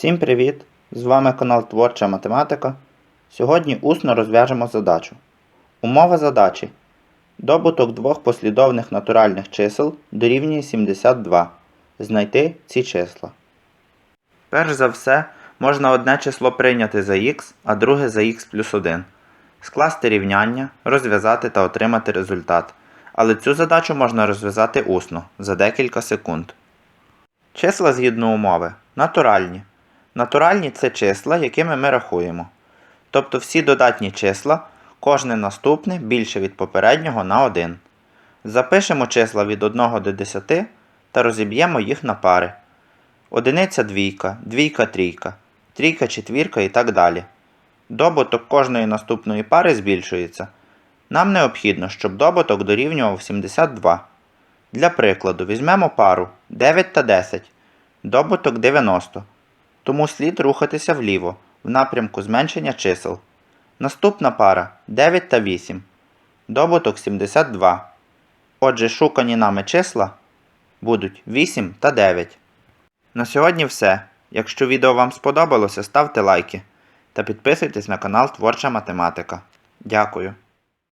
Всім привіт! З вами канал Творча Математика. Сьогодні усно розв'яжемо задачу. Умова задачі. Добуток двох послідовних натуральних чисел дорівнює 72. Знайти ці числа. Перш за все, можна одне число прийняти за х, а друге за х плюс 1. Скласти рівняння, розв'язати та отримати результат. Але цю задачу можна розв'язати усно за декілька секунд. Числа згідно умови натуральні. Натуральні це числа, якими ми рахуємо. Тобто всі додатні числа, кожне наступне більше від попереднього на 1. Запишемо числа від 1 до 10 та розіб'ємо їх на пари. Одиниця двійка, двійка трійка, трійка четвірка і так далі. Добуток кожної наступної пари збільшується. Нам необхідно, щоб добуток дорівнював 72. Для прикладу, візьмемо пару 9 та 10. Добуток 90. Тому слід рухатися вліво, в напрямку зменшення чисел. Наступна пара 9 та 8. Добуток 72. Отже, шукані нами числа будуть 8 та 9. На сьогодні все. Якщо відео вам сподобалося, ставте лайки та підписуйтесь на канал Творча Математика. Дякую.